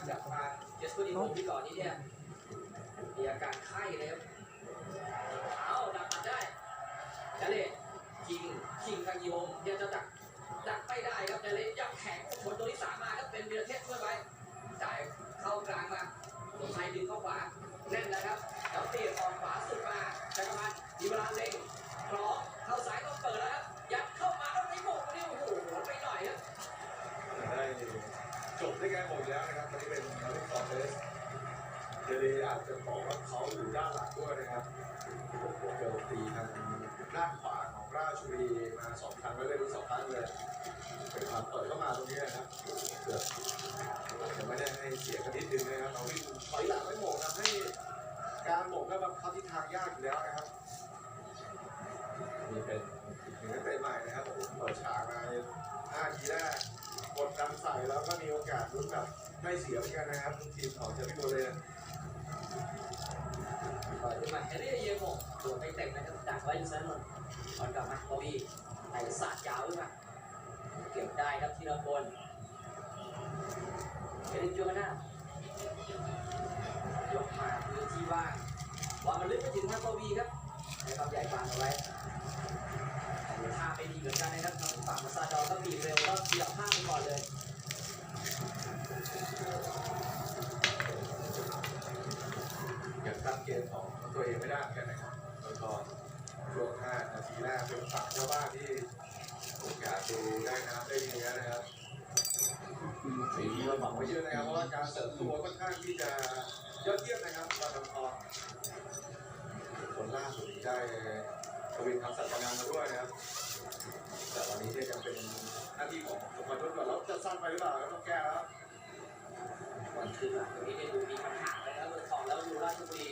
ับจากทางนี้ผมที่ก่อนนี้เนี่ยมีอาการไข้เลยครับเอาดักตัดได้จาเล่คิงคิงคังยีฮงยังจะดักดักไม่ได้ครับจาเล่ยังแข็งชนตัวที่สามมาครับเป็นเบียร์เทสช่วยไปจ่ายเข้ากลางมาตัวไทยดึงเข้าขวาแน่นแล้ว จบด้วยกันหมดแล้วนะครับตอนนี้เป็นมาริคอร์เทสเดลีอาจจะบอกว่าเขาอยู่ด้านหลังด้วยนะครับโอ้โหเจอตีทางด้านขวาของราชบุรีมาสองครั้งแล้วได้รู้สองครั้งเลยเป็นความเปิดเข้ามาตรงนี้นะครับเกือบอาจจะไม่ได้ให้เสียกันนิดนึงนะครับเราวิ่งถอยหลังไม่โหม่งทำให้การโหม่งก็แบบเข้าทิศทางยากอยู่แล้วนะครับนี่เป็นอีกหนึ่งนักเตะใหม่นะครับผมเปิดฉากมาห้าทีแรกกดดันใส่ แล้วก็มีโอกาสลุ้นแบบไม่เสียเหมือนกันนะครับทีมของเจมี่โบเลยนเปิดขึ้นมาเฮนรี่เยโมงโดนไปเต็มนะครับดักไว้อยู่ซ้ายนนตอนกลับมาบอบี้ไต่สาดยาวขึ้นมาเก็บได้ครับทีละคนเฮนรี่จูมาน่ายกมาพื้นที่ว่างบอลมันลึกไปถึงทางบอบี้ครับให้ความใหญ่บางเอาไว้แต่ท่าไม่ดีเหมือนกันนะครับทางฝั่งมาซาดอก็บีบเร็วก็เสียบผ้าไปก่อนเลย ยังตั้งเกมของตัวเองไม่ได้เหมือนกันนะครับแล้วก็ช่วง5นาทีแรกเป็นฝั่งเจ้าบ้านที่โอกาสดูได้น้ำได้เนื้อนะครับสีนี้เราหวังไว้เยอะนะครับเพราะว่าการเสริมตัวค่อนข้างที่จะยอดเยี่ยมนะครับเราทำทองคนล่าสุดนี้ได้กวินทำสัจจานันมาด้วยนะครับ แต่ตอนนี้เนี่ยยังเป็นหน้าที่ของสมบัติก่อนแล้วจะสั้นไปหรือเปล่าต้องแก้แล้วก่อนขึ้นมาตรงนี้ได้ดูมีปัญหาเลยครับเมื ราชบุรี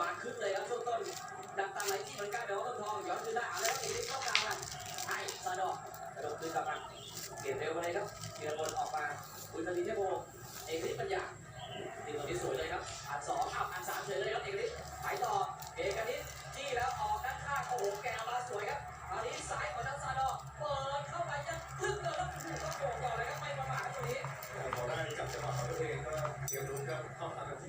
มาขึ้นเลยครับช่วงต้นดักตันไหลที่เหมือนกันแต่ว่าเมืองทองย้อนคืนได้เอาแล้วอีกนิดเข้ากลางกันไอ้ซาดอกกระโดดคืนกลับมาเปลี่ยนเร็วไปเลยครับธีรพลออกมาอุตริเทพโบเอกฤทธิ์ปัญญาทีมตรงนี้สวยเลยครับอันสองอับอันสามเฉยเลยครับเอกฤทธิ์ไปต่อเอกฤทธิ์จี้แล้วออกด้านข้างโอ้โหแกวมาสวยครับตอนนี้ซ้ายของนักซาดอกเปิดเข้าไปยังลึกเลยแล้วถูกก็โผล่ก่อนเลยครับไม่ประมาทตรงนี้พอได้จับจังหวะของตัวเองก็เตรียมรุ้นก็เข้าทาง